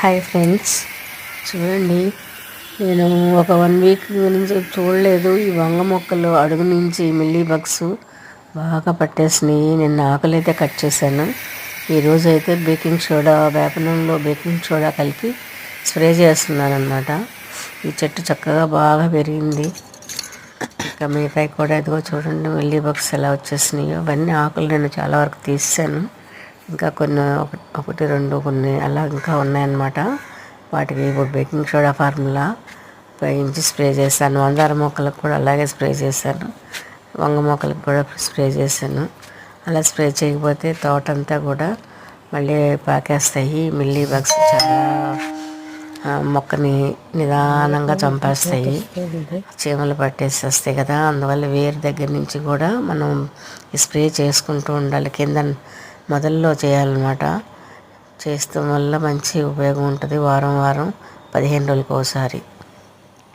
Hi friends చూడండి నేను ఒక వన్ వీక్ నుంచి చూడలేదు. ఈ వంగ మొక్కలు అడుగు నుంచి మిల్లీ బగ్స్ బాగా పట్టేసినాయి. నిన్న ఆకులైతే కట్ చేశాను. ఈరోజు అయితే బేకింగ్ సోడా వేపనంలో బేకింగ్ సోడా కలిపి స్ప్రే చేస్తున్నాను అనమాట ఈ చెట్టు చక్కగా బాగా పెరిగింది. ఇంకా మిగతాయి కూడా ఇదిగో చూడండి మిల్లీ బగ్స్ ఎలా వచ్చేసినాయో. అవన్నీ ఆకులు నేను చాలా వరకు తీసాను. ఇంకా కొన్ని ఒకటి రెండు కొన్ని అలా ఇంకా ఉన్నాయన్నమాట. వాటికి ఇప్పుడు బేకింగ్ సోడా ఫార్ములా ఉపయోగించి స్ప్రే చేశాను. మందార మొక్కలకు కూడా అలాగే స్ప్రే చేశాను. వంగ మొక్కలకు కూడా స్ప్రే చేశాను. అలా స్ప్రే చేయకపోతే తోటంతా కూడా మళ్ళీ పాకేస్తాయి. మిల్లీ బగ్స్ చాలా మొక్కని నిదానంగా చంపేస్తాయి. చీమలు పట్టేసేస్తాయి కదా. అందువల్ల వేరు దగ్గర నుంచి కూడా మనం స్ప్రే చేసుకుంటూ ఉండాలి. కింద మొదల్లో చేయాలన్నమాట. చేస్తాం వల్ల మంచి ఉపయోగం ఉంటుంది. వారం వారం పదిహేను రోజులకు ఒకసారి